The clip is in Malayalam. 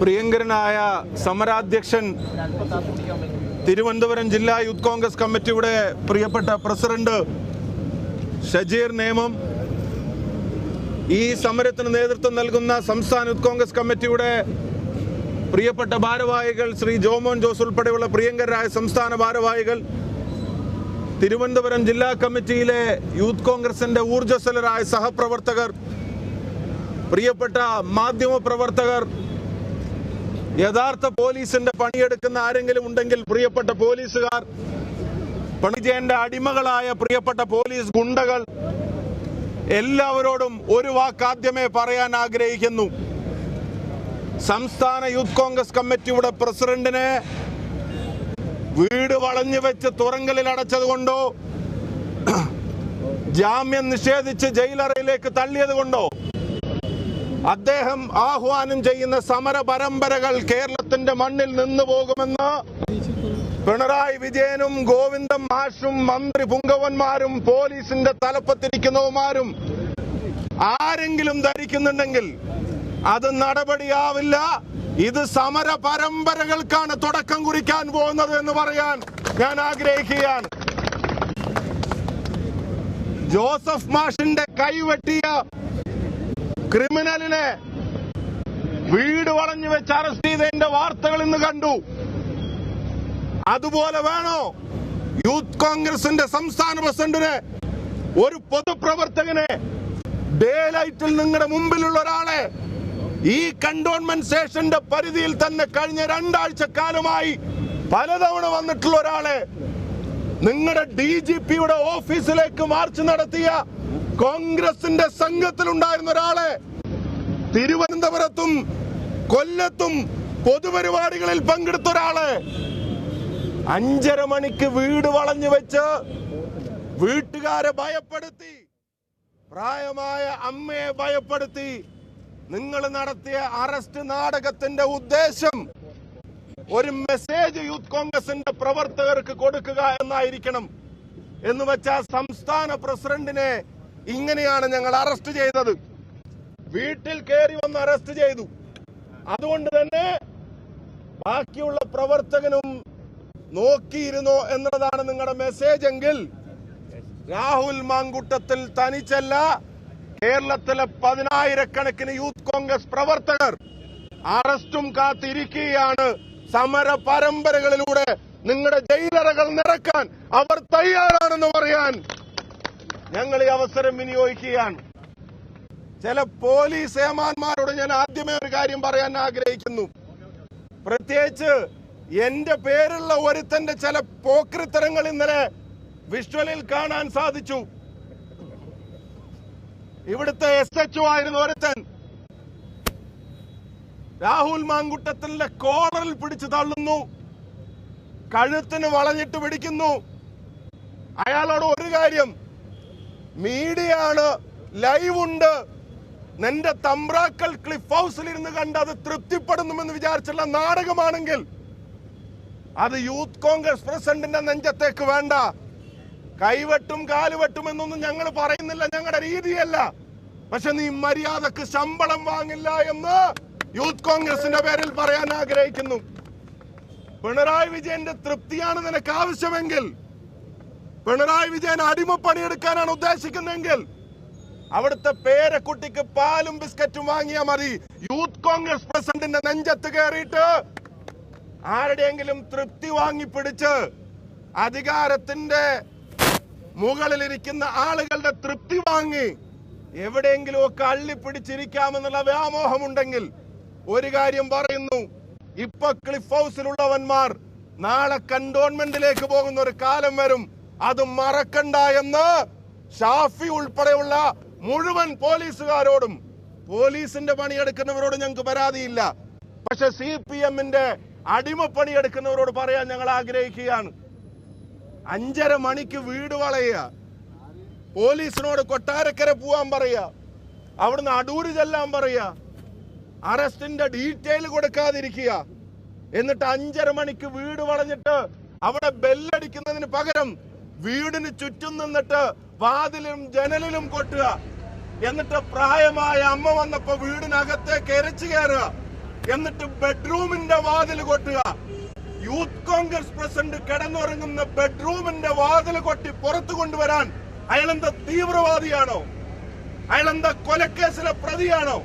പ്രിയങ്കരനായ സമരാധ്യക്ഷൻ തിരുവനന്തപുരം ജില്ലാ യൂത്ത് കോൺഗ്രസ് കമ്മിറ്റിയുടെ പ്രിയപ്പെട്ട പ്രസിഡന്റ് ഷജീർ നേമം. ഈ സമരത്തിന് നേതൃത്വം നൽകുന്ന സംസ്ഥാന യൂത്ത് കോൺഗ്രസ് കമ്മിറ്റിയുടെ പ്രിയപ്പെട്ട ഭാരവാഹികൾ ശ്രീ ജോമോൻ ജോസ് ഉൾപ്പെടെയുള്ള പ്രിയങ്കരായ സംസ്ഥാന ഭാരവാഹികൾ തിരുവനന്തപുരം ജില്ലാ കമ്മിറ്റിയിലെ യൂത്ത് കോൺഗ്രസിന്റെ ഊർജസ്വലരായ സഹപ്രവർത്തകർ പ്രിയപ്പെട്ട മാധ്യമ പ്രവർത്തകർ യഥാർത്ഥ പോലീസിന്റെ പണിയെടുക്കുന്ന ആരെങ്കിലും ഉണ്ടെങ്കിൽ പ്രിയപ്പെട്ട പോലീസുകാർ പണിജയന്റെ അടിമകളായ പ്രിയപ്പെട്ട പോലീസ് ഗുണ്ടകൾ എല്ലാവരോടും ഒരു വാക്കാദ്യമേ പറയാൻ ആഗ്രഹിക്കുന്നു. സംസ്ഥാന യൂത്ത് കോൺഗ്രസ് കമ്മിറ്റിയുടെ പ്രസിഡന്റിനെ വീട് വളഞ്ഞു വെച്ച് തുറങ്കലിൽ അടച്ചതുകൊണ്ടോ ജാമ്യം നിഷേധിച്ച് ജയിലറയിലേക്ക് തള്ളിയത് കൊണ്ടോ? അദ്ദേഹം ആഹ്വാനം ചെയ്യുന്ന സമര പരമ്പരകൾ കേരളത്തിന്റെ മണ്ണിൽ നിന്നു പോകുമെന്ന് പിണറായി വിജയനും ഗോവിന്ദം മാഷും മന്ത്രി പുങ്കവന്മാരും പോലീസിന്റെ തലപ്പത്തിരിക്കുന്നവന്മാരും ആരെങ്കിലും ധരിക്കുന്നുണ്ടെങ്കിൽ അത് നടപടിയാവില്ല. ഇത് സമര പരമ്പരകൾക്കാണ് തുടക്കം കുറിക്കാൻ പോകുന്നത് എന്ന് പറയാൻ ഞാൻ ആഗ്രഹിക്കുകയാണ്. ജോസഫ് മാഷിന്റെ കൈവെട്ടിയ ക്രിമിനലിനെ വീട് വളഞ്ഞു വെച്ച് അറസ്റ്റ് ചെയ്തതിന്റെ വാർത്തകൾ ഇന്ന് കണ്ടു. അതുപോലെ വേണോ? യൂത്ത് കോൺഗ്രസിന്റെ സംസ്ഥാന പ്രസിഡന്റിനെ ഒരു പൊതുപ്രവർത്തകനെ ഡേ ലൈറ്റിൽ നിങ്ങളുടെ മുമ്പിലുള്ള ഒരാളെ ഈ കണ്ടോൺമെന്റ് സ്റ്റേഷന്റെ പരിധിയിൽ തന്നെ കഴിഞ്ഞ രണ്ടാഴ്ച കാലമായി പലതവണ വന്നിട്ടുള്ള ഒരാളെ നിങ്ങളുടെ ഡി ജി പിയുടെ ഓഫീസിലേക്ക് മാർച്ച് നടത്തിയ കോൺഗ്രസിന്റെ സംഘത്തിലുണ്ടായിരുന്ന ഒരാളെ തിരുവനന്തപുരത്തും കൊല്ലത്തും പൊതുപരിപാടികളിൽ പങ്കെടുത്ത ഒരാൾ അഞ്ചര മണിക്ക് വീട് വളഞ്ഞു വെച്ച് വീട്ടുകാരെ ഭയപ്പെടുത്തി പ്രായമായ അമ്മയെ ഭയപ്പെടുത്തി നിങ്ങൾ നടത്തിയ അറസ്റ്റ് നാടകത്തിന്റെ ഉദ്ദേശം ഒരു മെസ്സേജ് യൂത്ത് കോൺഗ്രസിന്റെ പ്രവർത്തകർക്ക് കൊടുക്കുക എന്നായിരിക്കണം എന്ന് വെച്ചാൽ സംസ്ഥാന പ്രസിഡന്റിനെ ഇങ്ങനെയാണ് ഞങ്ങൾ അറസ്റ്റ് ചെയ്തത്. വീട്ടിൽ കയറി വന്ന് അറസ്റ്റ് ചെയ്തു. അതുകൊണ്ട് തന്നെ ബാക്കിയുള്ള പ്രവർത്തകനും നോക്കിയിരുന്നോ എന്നതാണ് നിങ്ങളുടെ മെസ്സേജ് എങ്കിൽ രാഹുൽ മാങ്കുട്ടത്തിൽ തനിച്ചല്ല കേരളത്തിലെ പതിനായിരക്കണക്കിന് യൂത്ത് കോൺഗ്രസ് പ്രവർത്തകർ അറസ്റ്റും കാത്തിരിക്കുകയാണ്. സമര പരമ്പരകളിലൂടെ നിങ്ങളുടെ ജയിലറകൾ നിറക്കാൻ അവർ തയ്യാറാണെന്ന് പറയാൻ ഞങ്ങൾ ഈ അവസരം വിനിയോഗിക്കുകയാണ്. ചില പോലീസ് ഏമാന്മാരോട് ഞാൻ ആദ്യമേ ഒരു കാര്യം പറയാൻ ആഗ്രഹിക്കുന്നു. പ്രത്യേകിച്ച് എന്റെ പേരുള്ള ഒരുത്തന്റെ ചില പോക്രിത്തരങ്ങൾ ഇന്നലെ വിഷ്വലിൽ കാണാൻ സാധിച്ചു. ഇവിടുത്തെ എസ് എച്ച് ആയിരുന്നു ഒരുത്തൻ രാഹുൽ മാങ്കുട്ടത്തിന്റെ കോളറിൽ പിടിച്ചു തള്ളുന്നു. കഴുത്തിന് വളഞ്ഞിട്ട് പിടിക്കുന്നു. അയാളോട് ഒരു കാര്യം മീഡിയ ആണ് ലൈവ് ഉണ്ട്. നിന്റെ തമ്പ്രാക്കൾ ക്ലിഫ് ഹൗസിൽ ഇരുന്ന് കണ്ട് അത് തൃപ്തിപ്പെടുന്നുമെന്ന് വിചാരിച്ചുള്ള നാടകമാണെങ്കിൽ അത് യൂത്ത് കോൺഗ്രസ് പ്രസിഡന്റിന്റെ നെഞ്ചത്തേക്ക് വേണ്ട. കൈവെട്ടും കാലുവെട്ടും എന്നൊന്നും ഞങ്ങൾ പറയുന്നില്ല ഞങ്ങളുടെ രീതിയല്ല. പക്ഷെ നീ മര്യാദയ്ക്ക് ശമ്പളം വാങ്ങില്ല എന്ന് യൂത്ത് കോൺഗ്രസിന്റെ പേരിൽ പറയാൻ ആഗ്രഹിക്കുന്നു. പിണറായി വിജയന്റെ തൃപ്തിയാണ് നിനക്ക് ആവശ്യമെങ്കിൽ പിണറായി വിജയൻ അടിമപ്പണിയെടുക്കാനാണ് ഉദ്ദേശിക്കുന്നതെങ്കിൽ അവിടുത്തെ പേരക്കുട്ടിക്ക് പാലും ബിസ്ക്കറ്റും വാങ്ങിയാ മതി. യൂത്ത് കോൺഗ്രസ് പ്രസിഡന്റിന്റെ നെഞ്ചത്ത് കയറിയിട്ട് ആരുടെയെങ്കിലും തൃപ്തി വാങ്ങിപ്പിടിച്ച് അധികാരത്തിന്റെ മുകളിലിരിക്കുന്ന ആളുകളുടെ തൃപ്തി വാങ്ങി എവിടെയെങ്കിലും ഒക്കെ അള്ളിപ്പിടിച്ചിരിക്കാമെന്നുള്ള വ്യാമോഹമുണ്ടെങ്കിൽ ഒരു കാര്യം പറയുന്നു. ഇപ്പൊ ക്ലിഫ് ഹൗസിലുള്ളവന്മാർ നാളെ കണ്ടോൺമെന്റിലേക്ക് പോകുന്ന ഒരു കാലം വരും. അത് മറക്കണ്ട എന്ന് ഷാഫി ഉൾപ്പെടെയുള്ള മുഴുവൻ പോലീസുകാരോടും പോലീസിന്റെ പണിയെടുക്കുന്നവരോട് ഞങ്ങൾക്ക് പരാതിയില്ല. പക്ഷെ സി പി എമ്മിന്റെ അടിമപ്പണിയെടുക്കുന്നവരോട് പറയാൻ ഞങ്ങൾ ആഗ്രഹിക്കുകയാണ്. അഞ്ചര മണിക്ക് വീട് വളയുക. പോലീസിനോട് കൊട്ടാരക്കര പോവാൻ പറയുക. അവിടുന്ന് അടൂര് ചെല്ലാൻ പറയുക. അറസ്റ്റിന്റെ ഡീറ്റെയിൽ കൊടുക്കാതിരിക്കുക. എന്നിട്ട് അഞ്ചര മണിക്ക് വീട് വളഞ്ഞിട്ട് അവിടെ ബെല്ലടിക്കുന്നതിന് പകരം വീടിന് ചുറ്റും നിന്നിട്ട് വാതിലും ജനലിലും കൊട്ടുക. എന്നിട്ട് പ്രായമായ അമ്മ വന്നപ്പോ വീടിനകത്തേക്ക് എരച്ചു കയറുക എന്നിട്ട് ബെഡ്റൂമിന്റെ വാതിൽ കൊട്ടുക. യൂത്ത് കോൺഗ്രസ് പ്രസിഡന്റ് കിടന്നുറങ്ങുന്ന ബെഡ്റൂമിന്റെ വാതിൽ കൊട്ടി പുറത്തു കൊണ്ടുവരാൻ അയാളെന്താ തീവ്രവാദിയാണോ? അയാളെന്താ കൊലക്കേസിലെ പ്രതിയാണോ?